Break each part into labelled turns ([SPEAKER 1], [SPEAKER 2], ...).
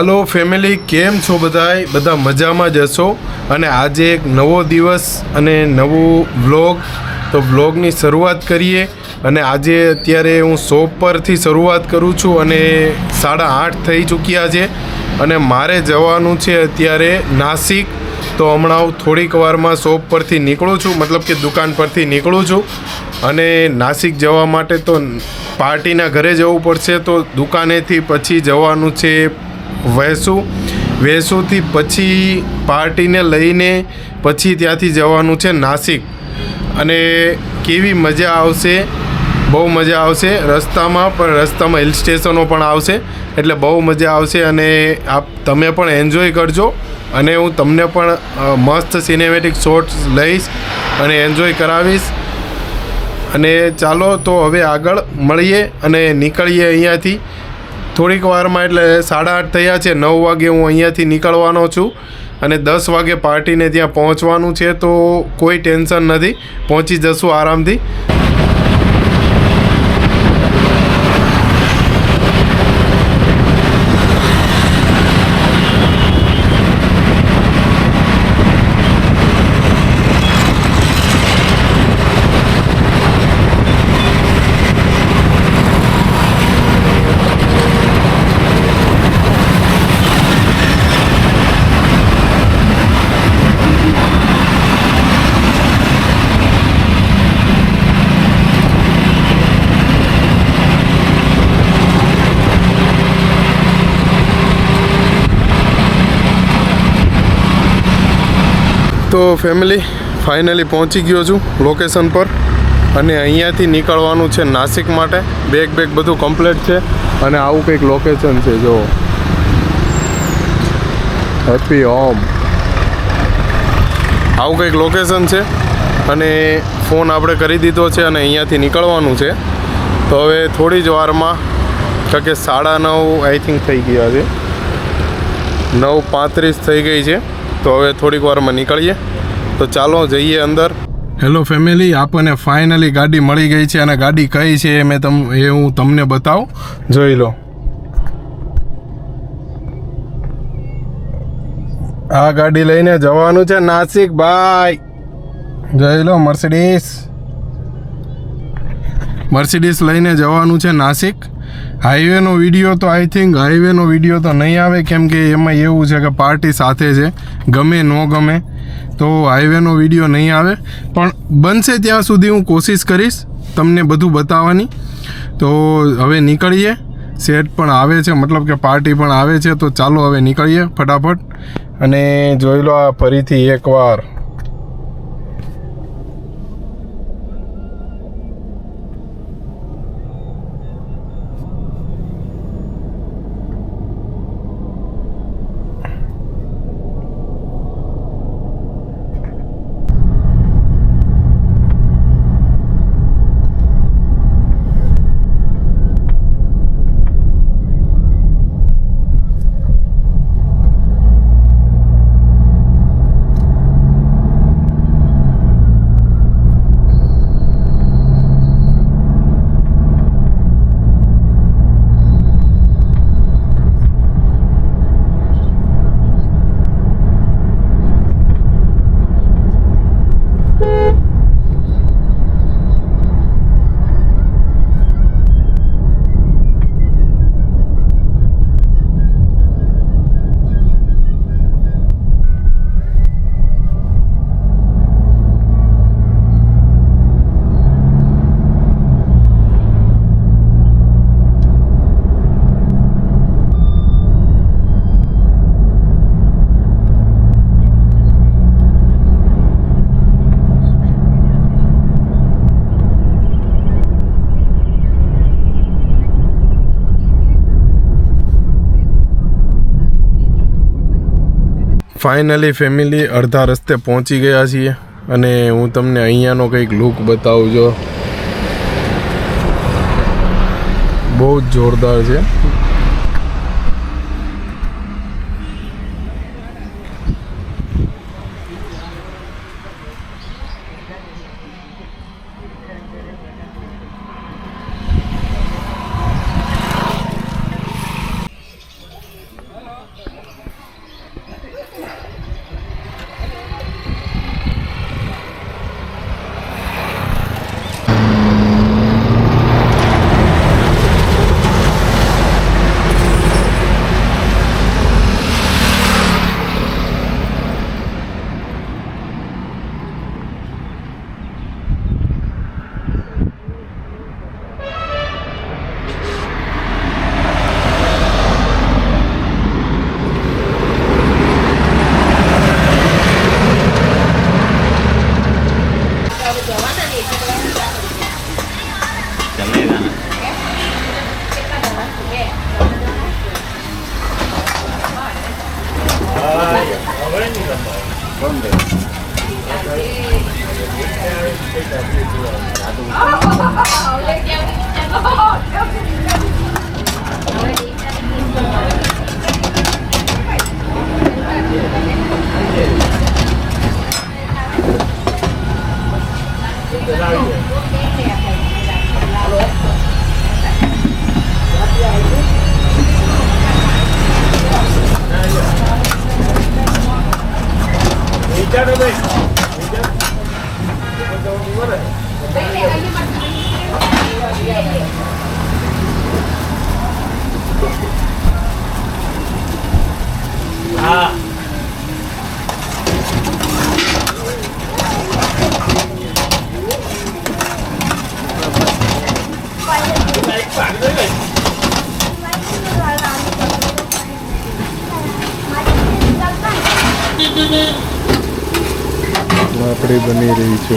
[SPEAKER 1] હાલો family કેમ છો બધાય? બધા મજામાં જ હશો? અને આજે એક નવો દિવસ અને નવું વ્લોગ તો વ્લોગની શરૂઆત કરીએ. અને આજે અત્યારે હું શોપ પરથી શરૂઆત કરું છું અને સાડા આઠ થઈ ચૂક્યા છે. અને મારે જવાનું છે અત્યારે નાસિક. તો હમણાં હું થોડીક વારમાં શોપ પરથી નીકળું છું. મતલબ કે દુકાન પરથી નીકળું છું. અને નાસિક જવા માટે તો પાર્ટીના ઘરે જવું પડશે. તો દુકાનેથી પછી જવાનું છે વેસુ વેસુથી પછી પાર્ટીને લઈને પછી ત્યાંથી જવાનું છે નાસિક. અને કેવી મજા આવશે? બહુ મજા આવશે. રસ્તામાં પણ, રસ્તામાં હિલ સ્ટેશનો પણ આવશે. એટલે બહુ મજા આવશે અને આપ, તમે પણ એન્જોય કરજો. અને હું તમને પણ મસ્ત સિનેમેટિક શોટ્સ લઈશ અને એન્જોય કરાવીશ. અને ચાલો તો હવે આગળ મળીએ અને નીકળીએ અહીંયાથી. થોડીક વારમાં એટલે સાડા આઠ થયા છે, નવ વાગે હું અહીંયાથી નીકળવાનો છું અને દસ વાગે પાર્ટીને ત્યાં પહોંચવાનું છે, તો કોઈ ટેન્શન નથી. પહોંચી જશું આરામથી. તો ફેમિલી ફાઇનલી પહોંચી ગયો છું લોકેશન પર અને અહીંયાથી નીકળવાનું છે નાસિક માટે. બેગ બેગ બધું કમ્પ્લીટ છે અને આવું કંઈક લોકેશન છે જો હેપી હોમ આવું કંઈક લોકેશન છે અને ફોન આપણે કરી દીધો છે અને અહીંયાથી નીકળવાનું છે. તો હવે થોડી જ વારમાં, કારણ કે સાડા નવ આઈ થિંક થઈ ગયા છે. નવ પાંત્રીસ થઈ ગઈ છે. તો હવે થોડીક વારમાં નીકળીએ. તો ચાલો જઈએ અંદર. હેલો ફેમિલી આપણને ફાઇનલી ગાડી મળી ગઈ છે અને ગાડી કઈ છે એ મેં તમ, એ હું તમને બતાવું. જોઈ લો. આ ગાડી લઈને જવાનું છે નાસિક ભાઈ. જોઈ લો મર્સિડીસ મર્સિડીસ લઈને જવાનું છે નાસિક. હાઈવેનો વીડિયો તો આઈ થિંક હાઈવેનો વીડિયો તો નહીં આવે, કેમ કે એમાં એવું છે કે પાર્ટી સાથે છે, ગમે ન ગમે, તો હાઈવેનો વીડિયો નહીં આવે. પણ બનશે ત્યાં સુધી હું કોશિશ કરીશ તમને બધું બતાવવાની. તો હવે નીકળીએ. સેટ પણ આવે છે, મતલબ કે પાર્ટી પણ આવે છે, તો ચાલો હવે નીકળીએ ફટાફટ. અને જોઈ લો આ ફરીથી એકવાર. ફાઇનલી ફેમિલી અડધા રસ્તે પહોંચી ગયા છીએ અને હું તમને અહીંયાનો કંઈક લુક બતાવું જો બહુ જ જોરદાર છે. Gentlemen. đâu đi mất rồi આપણે બની રહી છે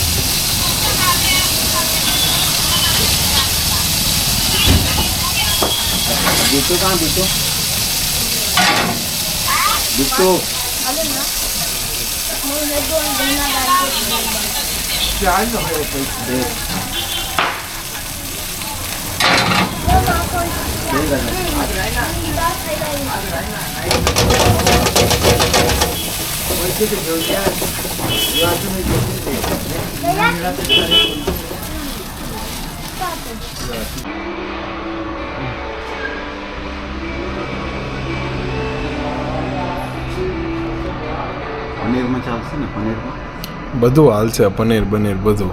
[SPEAKER 1] Dito
[SPEAKER 2] ka, dito. Dito. Yan, naka-operate din. Thank you. પનીરમાં ચાલશે ને, પનીરમાં?
[SPEAKER 1] બધું હાલશે પનીર, બનીર બધું.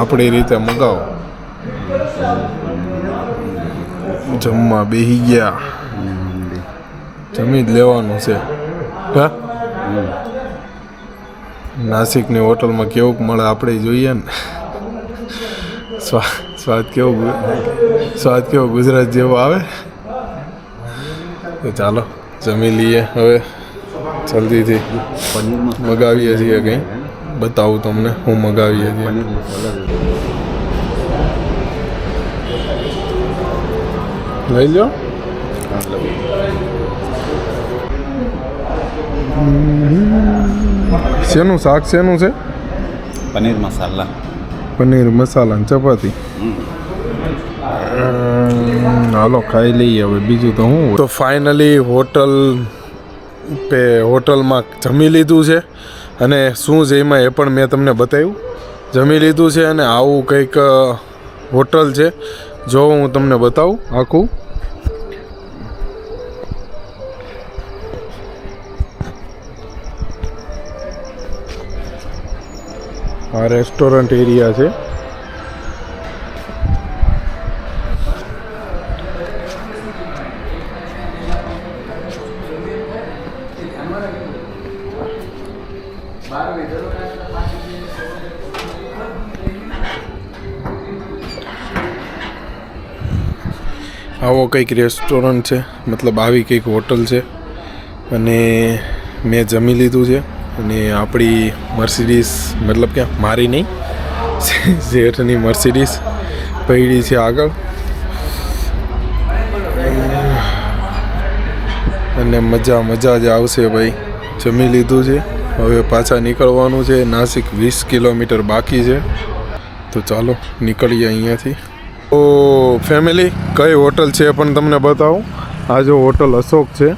[SPEAKER 1] આપણી રીતે મગાવો. જમવા બેહી ગયા. જમી જ લેવાનું છે. હા? નાસિકની હોટલમાં કેવું મળે આપણે જોઈએ ને? સ્વાદ કેવો સ્વાદ કેવો ગુજરાત જેવો આવે? તો ચાલો, જમી લઈએ હવે. જલ્દીથી મગાવીએ છીએ કંઈ. બતાવું તમને હું મગાવીએ છીએ. લઈ લો શેનું શાક શેનું છે?
[SPEAKER 2] પનીર મસાલા.
[SPEAKER 1] પનીર મસાલા ને ચપાતી. હાલો ખાઈ લઈએ હવે. બીજું તો હું? તો ફાઇનલી હોટલ પે હોટલમાં જમી લીધું છે અને શું જેમાં એ પણ મેં તમને બતાવ્યું. જમી લીધું છે અને આવું કંઈક હોટલ છે. જો હું તમને બતાવું આખું. આ રેસ્ટોરન્ટ એરિયા છે. આવો કંઈક રેસ્ટોરન્ટ છે, મતલબ આવી કંઈક હોટલ છે. અને મેં જમી લીધું છે અને આપણી મર્સિડીસ મતલબ કે મારી નહીં શેઠની મર્સિડીસ પડી છે આગળ. અને મજા મજા જ આવશે ભાઈ. જમી લીધું છે. હવે પાછા નીકળવાનું છે. નાસિક વીસ કિલોમીટર બાકી છે. તો ચાલો નીકળીએ અહીંયાથી. તો ફેમિલી કઈ હોટલ છે એ પણ તમને બતાવું. આ જો હોટલ અશોક છે.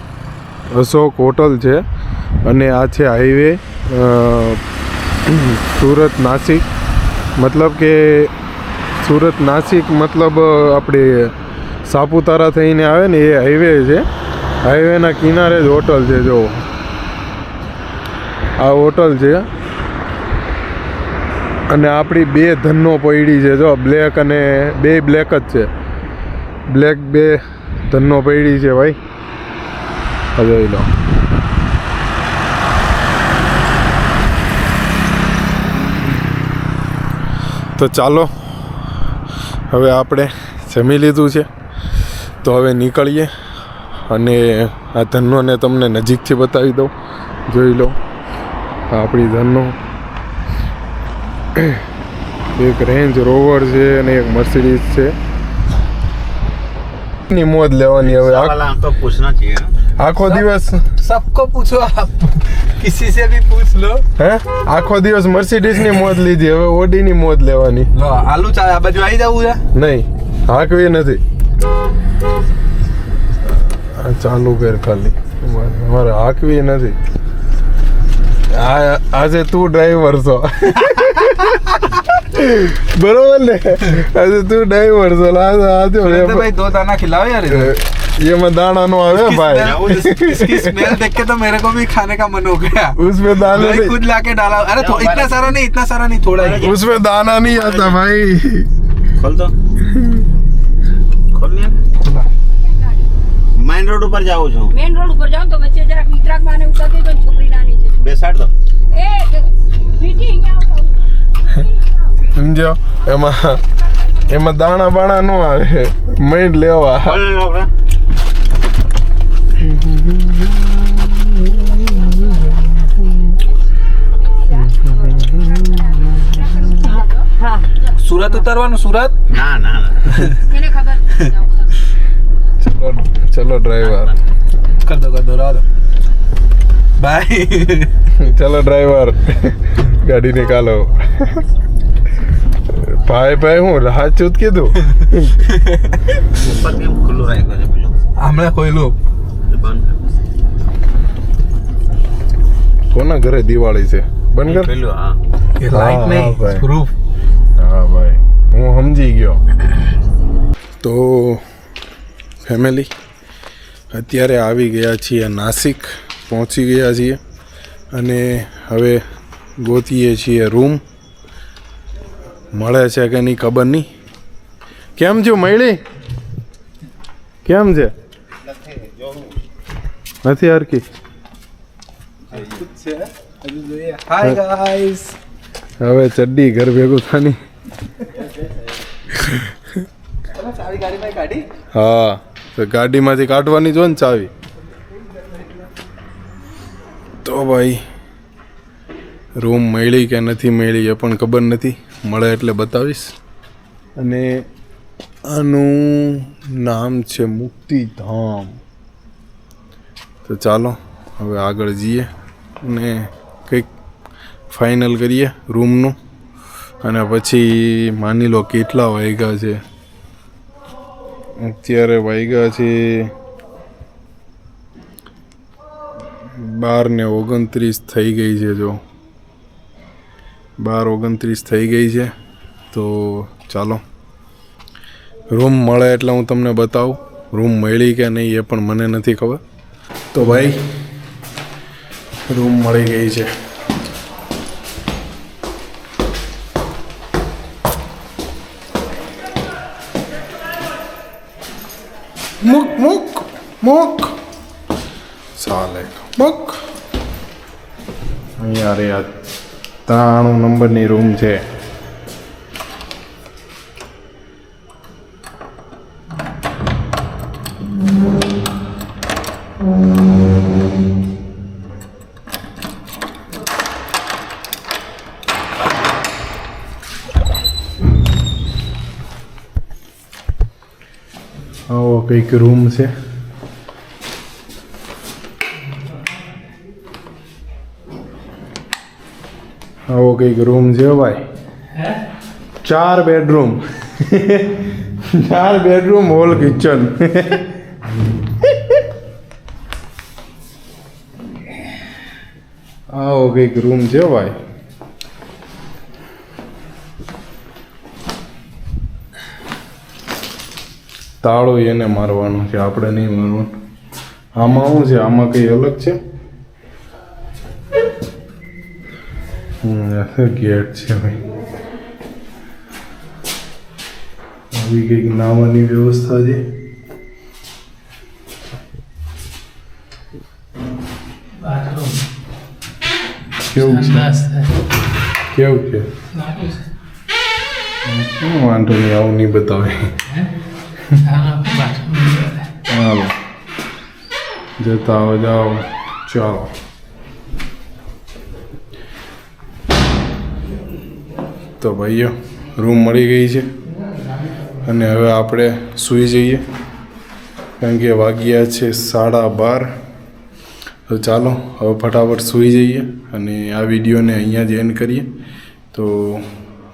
[SPEAKER 1] અશોક હોટલ છે અને આ છે હાઈવે સુરત નાસિક. મતલબ કે સુરત નાસિક મતલબ આપણે સાપુતારા થઈને આવે ને એ હાઈવે છે. હાઈવેના કિનારે જ હોટલ છે, જો. આ હોટલ છે. અને આપણી બે ધનનો પૈડી છે, જો બ્લેક અને બે બ્લેક જ છે. બ્લેક બે ધનનો પૈડી છે ભાઈ. જોઈ લો. તો ચાલો, હવે આપણે જમી લીધું છે. તો હવે નીકળીએ અને આ ધનોને તમને નજીકથી બતાવી દઉં. જોઈ લો આપણી ધનનો એક રેન્જ રોવર છે અને એક મર્સિડીઝ છે. ની મોજ લેવાની હવે આખો દિવસ
[SPEAKER 3] સબકો પૂછો આપ. કિસી સે ભી પૂછ લો.
[SPEAKER 1] હે? આખો દિવસ મર્સિડીઝની મોજ લીધી. હવે ઓડી ની મોજ લેવાની.
[SPEAKER 3] લો આલુ ચા આ બાજુ આવી જવું છે?
[SPEAKER 1] નહીં હાકવી નથી. ચાલુ કર ખાલી. મારે હાકવી નથી. આજે તું ડ્રાઈવર છો. બરોબર ને આજે તું ડ્રાઈવર છો આ આ જો
[SPEAKER 3] तो भाई दो दाना खिलाओ यार इधर।
[SPEAKER 1] એમાં દાણા નો આવે
[SPEAKER 3] इसकी
[SPEAKER 1] ભાઈ
[SPEAKER 3] smell- इसकी इसकी स्मेल देख के तो मेरे को भी खाने का मन हो गया
[SPEAKER 1] उसमें दाना
[SPEAKER 3] मैंने
[SPEAKER 1] नहीं
[SPEAKER 3] खुद लाके डाला अरे थो, इतना सारा नहीं इतना सारा नहीं थोड़ा ही
[SPEAKER 1] उसमें दाना नहीं आता भाई
[SPEAKER 2] खोल दो खोल लिया મેઇન રોડ ઉપર જાઉં છું
[SPEAKER 4] મેઇન રોડ ઉપર જાઓ તો વચ્ચે જરાક વિતરાગમાં અને ઉતરતી તો છોકરી નાની છે
[SPEAKER 2] બેસાડ દો
[SPEAKER 4] એ વીટી અહીંયા આવો.
[SPEAKER 1] સમજો એમાં એમાં દાણા બાણા નો આવે મૈન લેવા.
[SPEAKER 3] સુરત ઉતારવાનું સુરત?
[SPEAKER 2] ના ના
[SPEAKER 1] ચલો ચલો ડ્રાઈવર.
[SPEAKER 3] કર દો કર દો રાહ દો
[SPEAKER 1] ચલો ડ્રાઈવર. ગાડી નિકાલો ભાઈ ભાઈ હું સાચું જ કીધું.
[SPEAKER 3] હમણાં
[SPEAKER 2] ખોયલું.
[SPEAKER 1] કોના ઘરે દિવાળી છે? બંધ કર.
[SPEAKER 2] હા.
[SPEAKER 3] લાઈટ
[SPEAKER 1] નહીં
[SPEAKER 3] પ્રૂફ
[SPEAKER 1] હા ભાઈ. હું સમજી ગયો. તો ફેમિલી અત્યારે આવી ગયા છીએ નાસિક પહોંચી ગયા છીએ અને હવે ગોતીએ છીએ રૂમ મળે છે કે નહીં ખબર નહીં. કેમ છો મળી કેમ છે? નથી હરકી હવે ચડ્ડી ઘર ભેગું થાની હા તો ગાડીમાંથી કાઢવાની જો ને ચાવી. તો ભાઈ રૂમ મળી કે નથી મળી એ પણ ખબર નથી. મળે એટલે બતાવીશ. અને આનું નામ છે મુક્તિધામ. તો ચાલો હવે આગળ જઈએ અને કંઈક ફાઇનલ કરીએ રૂમનું અને પછી માની લો કેટલા વાગ્યા છે. અત્યારે વાગ્યા છે બાર ને ઓગણત્રીસ થઈ ગઈ છે જો. બાર ઓગણત્રીસ થઈ ગઈ છે. તો ચાલો. રૂમ મળે એટલે હું તમને બતાવું. રૂમ મળી કે નહીં એ પણ મને નથી ખબર. તો ભાઈ રૂમ મળી ગઈ છે. મુક મુક મુક. ચાલે. મુક. અહીંયા રે આ ત્રાણું નંબરની રૂમ છે. આવો કંઈક રૂમ છે. આવો કંઈક રૂમ છે ભાઈ. ચાર બેડરૂમ ચાર બેડરૂમ હોલ કિચન આવો કંઈક રૂમ છે ભાઈ. તાળો એને મારવાનો છે આપણે નહીં મારવાનું. આમાં શું છે? આમાં કંઈ અલગ છે? ગેટ છે ભાઈ. આવી કંઈક નાવાની વ્યવસ્થા છે. કેવું છે? કેવું છે? શું વાંધો નહીં આવું નહીં બતાવે. હાલો. જતા આવો જાઓ ચાલો. તો ભાઈઓ રૂમ મળી ગઈ છે. અને હવે આપણે સૂઈ જઈએ. કારણ કે વાગ્યા છે સાડા બાર. તો ચાલો, હવે ફટાફટ સૂઈ જઈએ અને આ વિડીયોને અહીંયા જ એન્ડ કરીએ. તો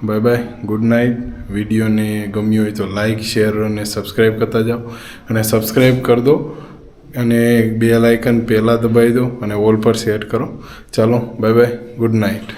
[SPEAKER 1] બાય બાય ગુડ નાઇટ વિડીયોને ગમ્યો હોય તો લાઇક શેર અને સબસ્ક્રાઈબ કરતા જાઓ. અને સબસ્ક્રાઈબ કરી દો અને બે લાઇકન પહેલાં દબાવી દો અને ઓલ પર સેટ કરો. ચાલો બાય બાય ગુડ નાઇટ